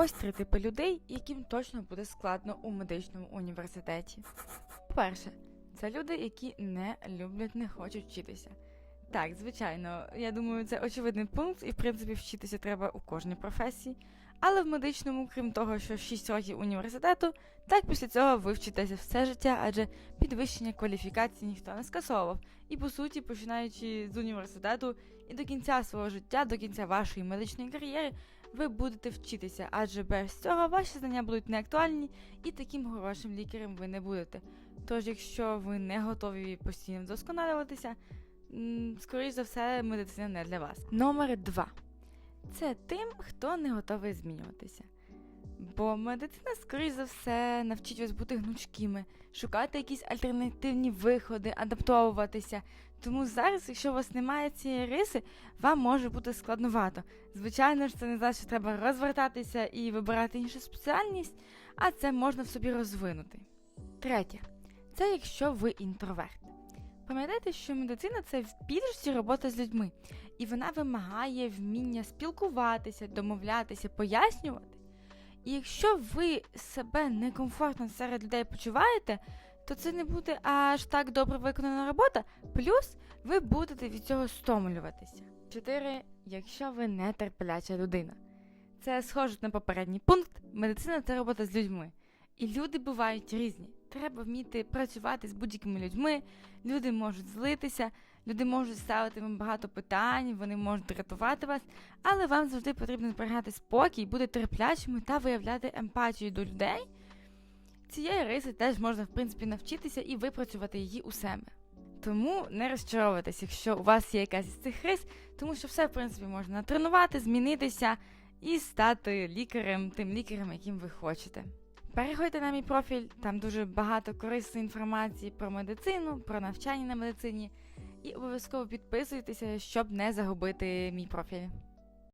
Ось три типи людей, яким точно буде складно у медичному університеті. Перше, це люди, які не люблять, не хочуть вчитися. Так, звичайно, я думаю, це очевидний пункт, і в принципі вчитися треба у кожній професії. Але в медичному, крім того, що 6 років університету, так після цього ви вчитеся все життя, адже підвищення кваліфікації ніхто не скасовував. І по суті, починаючи з університету і до кінця свого життя, до кінця вашої медичної кар'єри, ви будете вчитися, адже без цього ваші знання будуть неактуальні і таким хорошим лікарем ви не будете. Тож, якщо ви не готові постійно вдосконалюватися, скоріш за все, медицина не для вас. Номер два це тим, хто не готовий змінюватися. Бо медицина, скоріш за все, навчить вас бути гнучкими, шукати якісь альтернативні виходи, адаптовуватися. Тому зараз, якщо у вас немає цієї риси, вам може бути складновато. Звичайно ж, це не значить, що треба розвертатися і вибирати іншу спеціальність, а це можна в собі розвинути. Третє, це якщо ви інтроверт. Пам'ятайте, що медицина це в більшості робота з людьми, і вона вимагає вміння спілкуватися, домовлятися, пояснювати. І якщо ви себе некомфортно серед людей почуваєте, то це не буде аж так добре виконана робота, плюс ви будете від цього стомлюватися. 4. Якщо ви нетерпляча людина. Це схоже на попередній пункт. Медицина це робота з людьми. І люди бувають різні. Треба вміти працювати з будь-якими людьми. Люди можуть злитися, люди можуть ставити вам багато питань, вони можуть рятувати вас, але вам завжди потрібно зберігати спокій, бути терплячими та виявляти емпатію до людей. Цієї риси теж можна, в принципі, навчитися і випрацювати її у себе. Тому не розчаровуйтесь, якщо у вас є якась із цих рис, тому що все, в принципі, можна тренувати, змінитися і стати лікарем, тим лікарем, яким ви хочете. Переходьте на мій профіль, там дуже багато корисної інформації про медицину, про навчання на медицині. І обов'язково підписуйтеся, щоб не загубити мій профіль.